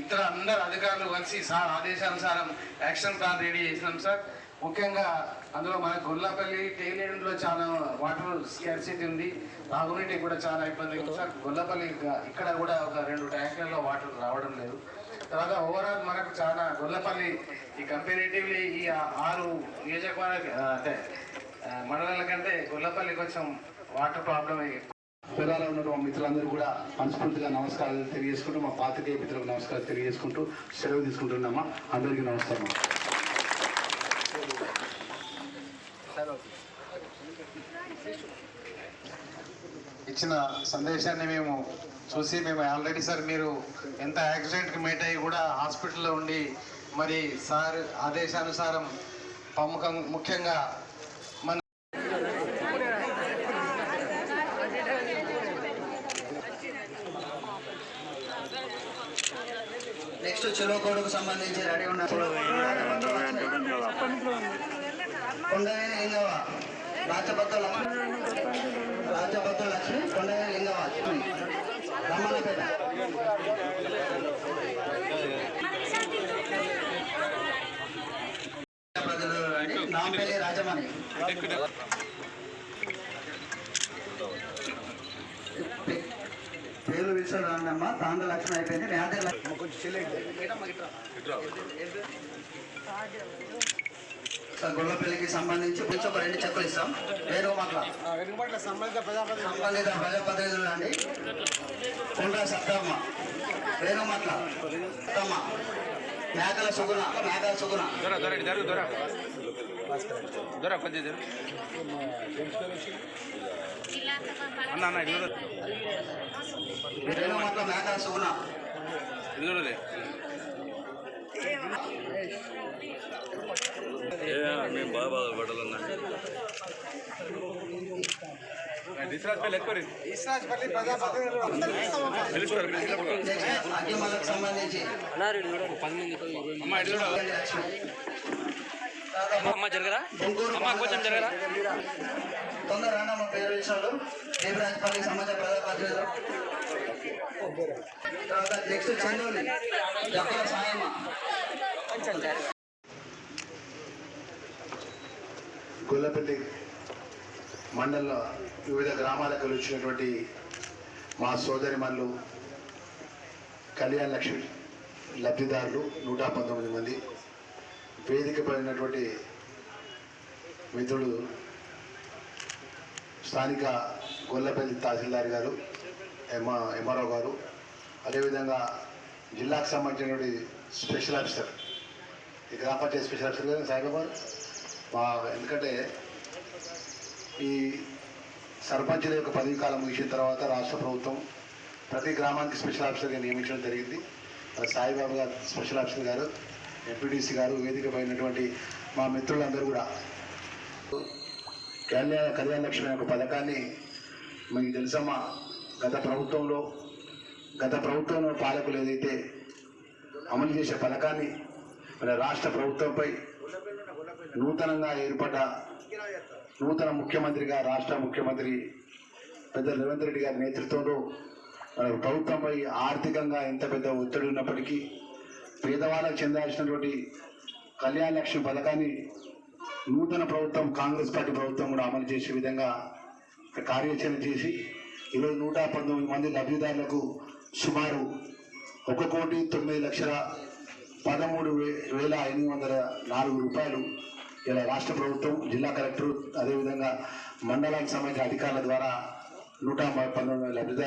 ఇతర అందరు అధికారులు కలిసి సార్ ఆదేశానుసారం యాక్షన్ ప్లాన్ రెడీ చేసినాం సార్. ముఖ్యంగా అందులో మన గొల్లపల్లి టైలెండ్లో చాలా వాటర్ స్కార్సిటీ ఉంది. తాగునీటి కూడా చాలా ఇబ్బంది ఉంది సార్. గొల్లపల్లి ఇక్కడ కూడా ఒక రెండు ట్యాంకర్లో వాటర్ రావడం లేదు. తర్వాత ఓవరాల్ మనకు చాలా గొల్లపల్లి ఈ కంపారిటివ్లీ ఈ ఆరు నియోజకవర్గ అంటే మండలాల కంటే గొల్లపల్లి కొంచెం వాటర్ ప్రాబ్లం పిల్లలు ఉన్న మా మిత్రులందరూ కూడా మనస్ఫూర్తిగా నమస్కారాలు తెలియజేసుకుంటూ మా పాతికేయ మిత్రులకు నమస్కారాలు తెలియజేసుకుంటూ సెలవు తీసుకుంటున్నామా? అందరికీ నమస్కారం. ఇచ్చిన సందేశాన్ని మేము చూసి మేము ఆల్రెడీ సార్ మీరు ఎంత యాక్సిడెంట్కి మేట్ అయ్యి కూడా హాస్పిటల్లో ఉండి మరి సార్ ఆదేశానుసారం ప్రముఖ ముఖ్యంగా మన నెక్స్ట్ చెలో కోడుకు సంబంధించి రెడీ ఉన్నప్పుడు లింగవ రాజపత్ర లక్ష్మి రాజపత్ర లక్ష్మి లింగవ రమ్మన్నపేట ప్రజలు. నాంపల్లి రాజమణి. పేరు విశ్వ రాండమ్మ. తాండ లక్ష్మి అయిపోయింది. వ్యాధి సార్ గొల్లపల్లికి సంబంధించి కొంచెం ఒక రెండు చెక్కులు ఇస్తాం. వేరే మాట్లా సంబంధిత ప్రజాప్రతినిధులు. అండి కొండ సత్తమ్మ. వేణు మాట్ల సత్తమ్మ. మేకల సుగుణ మేకల సుగుణ. దొర జరుగు దొర. అన్న అన్న ఇటు చూడలే మేము బాగా బాధపడాలన్నా డిశ్రాజ్ ఎక్కువ పిలుస్తారు నెక్స్ట్ అగ్గిమలకు సంబంధించి. అమ్మ లక్ష్మి అమ్మ జరగరా? అమ్మ కొంచెం జరగరా? తొందర పేరు విషయంలో దేవరాజపల్లి సమాజ తర్వాత నెక్స్ట్ సాయమ్మ. గొల్లపల్లి మండలంలో వివిధ గ్రామాలకు వచ్చినటువంటి మా సోదరి మనులు కళ్యాణ లక్ష్మి లబ్ధిదారులు నూట పంతొమ్మిది మంది. వేదిక పడినటువంటి మిత్రుడు స్థానిక గొల్లపల్లి తహసీల్దార్ గారు ఎమ ఎంఆర్ఓ గారు అదేవిధంగా జిల్లాకు సంబంధించినటువంటి స్పెషల్ ఆఫీసర్ ఈ గ్రామ పంచాయతీ స్పెషల్ ఆఫీసర్ గారు సాయిబాబా మా ఎందుకంటే ఈ సర్పంచుల యొక్క పదవి కాలం ముగిసిన తర్వాత రాష్ట్ర ప్రభుత్వం ప్రతి గ్రామానికి స్పెషల్ ఆఫీసర్గా నియమించడం జరిగింది. సాయిబాబు గారు స్పెషల్ ఆఫీసర్ గారు ఎంపీడీసీ గారు వేదికపైనటువంటి మా మిత్రులందరూ కూడా కళ్యాణ కళ్యాణ లక్ష్మి యొక్క ఒక పథకాన్ని మీకు తెలుసమ్మా? గత ప్రభుత్వంలో గత ప్రభుత్వంలో పాలకులు ఏదైతే అమలు చేసే పథకాన్ని మన రాష్ట్ర ప్రభుత్వంపై నూతనంగా ఏర్పడ్డ నూతన ముఖ్యమంత్రిగా రాష్ట్ర ముఖ్యమంత్రి పెద్ద రేవంత్ రెడ్డి గారి నేతృత్వంలో మన ప్రభుత్వంపై ఆర్థికంగా ఎంత పెద్ద ఒత్తిడి ఉన్నప్పటికీ పేదవాళ్ళకు చెందాల్సినటువంటి కళ్యాణ లక్ష్మి పథకాన్ని నూతన ప్రభుత్వం కాంగ్రెస్ పార్టీ ప్రభుత్వం కూడా అమలు చేసే విధంగా కార్యాచరణ చేసి ఈరోజు నూట పంతొమ్మిది మంది లబ్ధిదారులకు సుమారు ఒక కోటి తొమ్మిది లక్షల పదమూడు వే- వేల ఎనిమిది వందల నాలుగు రూపాయలు ఇలా రాష్ట్ర ప్రభుత్వం జిల్లా కలెక్టర్ అదేవిధంగా మండలానికి సంబంధించిన అధికారుల ద్వారా నూట పంతొమ్మిది లబ్ధిదారులు